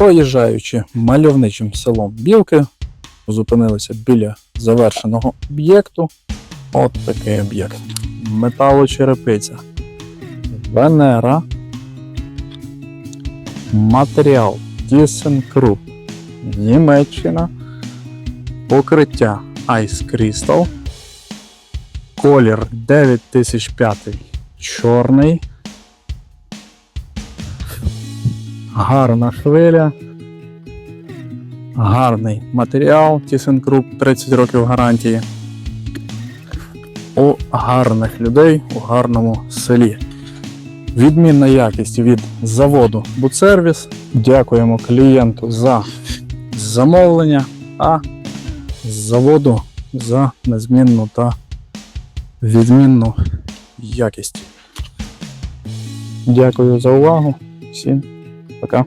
Проїжджаючи мальовничим селом Білки, зупинилися біля завершеного об'єкту. От такий об'єкт. Металочерепиця. Венера. Матеріал ThyssenKrupp. Німеччина. Покриття Ice Crystal. Колір 9005 чорний. Гарна хвиля. Гарний матеріал ThyssenKrupp 30 років гарантії. У гарних людей у гарному селі. Відмінна якість від заводу Бутсервіс. Дякуємо клієнту за замовлення, а заводу за незмінну та відмінну якість. Дякую за увагу. Всім пока.